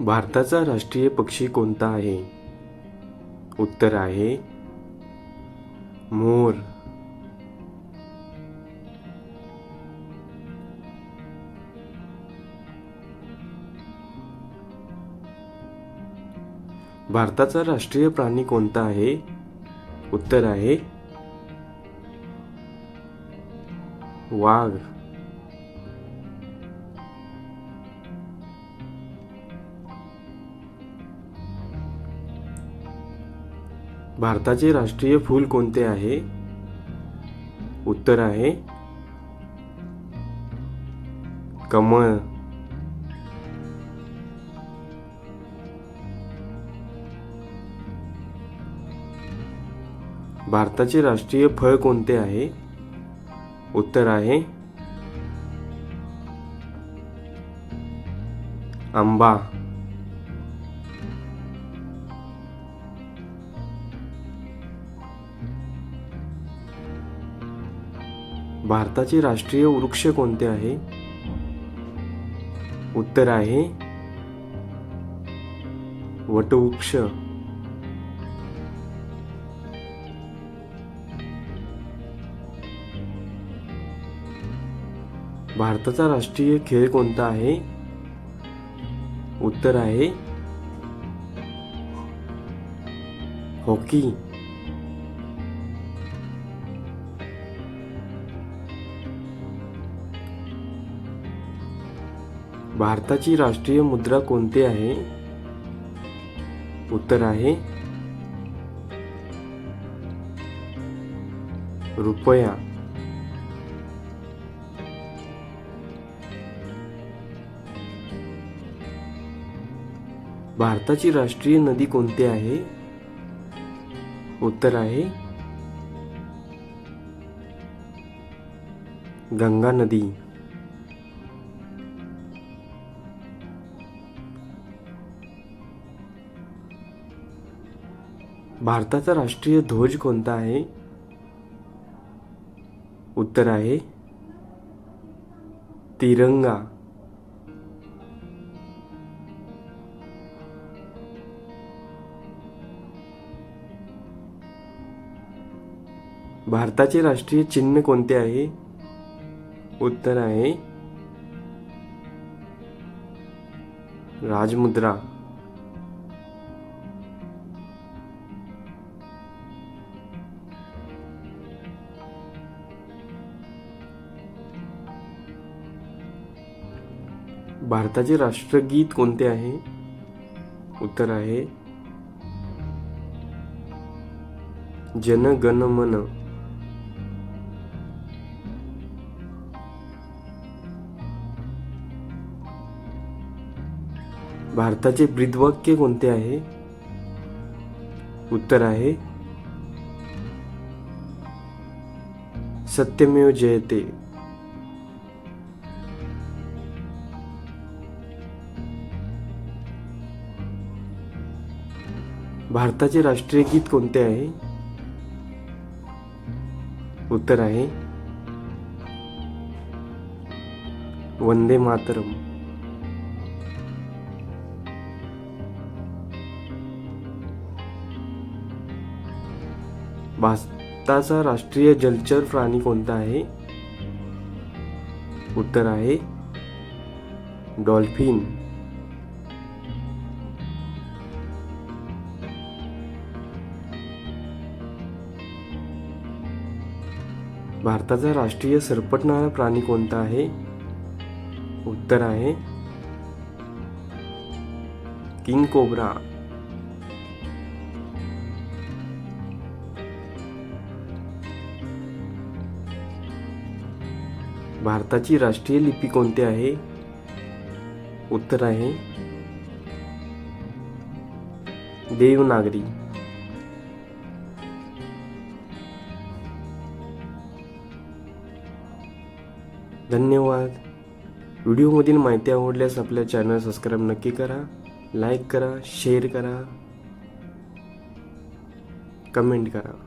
भारताचा राष्ट्रीय पक्षी कोणता आहे? उत्तर आहे मोर. भारताचा राष्ट्रीय प्राणी कोणता आहे? उत्तर आहे वाघ. भारताचे राष्ट्रीय फूल कोणते आहे? उत्तर आहे कमळ. भारताचे राष्ट्रीय फळ कोणते आहे? उत्तर आहे आंबा. भारताचे राष्ट्रीय वृक्ष कोणते आहे? उत्तर आहे वटवृक्ष. भारताचा राष्ट्रीय खेळ कोणता आहे? उत्तर आहे हॉकी. भारताची राष्ट्रीय मुद्रा कोणती आहे? उत्तर आहे रुपया. भारताची राष्ट्रीय नदी कोणती आहे? उत्तर आहे गंगा नदी. भारताचा राष्ट्रीय ध्वज कोणता आहे? उत्तर आहे तिरंगा. भारताचे राष्ट्रीय चिन्ह कोणते आहे? उत्तर आहे राजमुद्रा. भारताचे राष्ट्रगीत कोणते आहे? उत्तर आहे जन भारताचे ब्रीदवाक्य कोणते आहे? उत्तर आहे सत्यमेव जयते. भारताचे राष्ट्रीय गीत कोणते आहे? उत्तर आहे वंदे मातरम. भारताचा राष्ट्रीय जलचर प्राणी कोणता आहे? उत्तर आहे डॉल्फिन. भारताचा राष्ट्रीय सरपटणारा प्राणी कोणता आहे? उत्तर आहे किंग कोब्रा. भारताची राष्ट्रीय लिपी कोणती आहे? उत्तर आहे. देवनागरी धन्यवाद. व्हिडिओमधील माहिती आवडल्यास आपल्या चॅनल सबस्क्राईब नक्की करा लाईक करा शेअर करा कमेंट करा.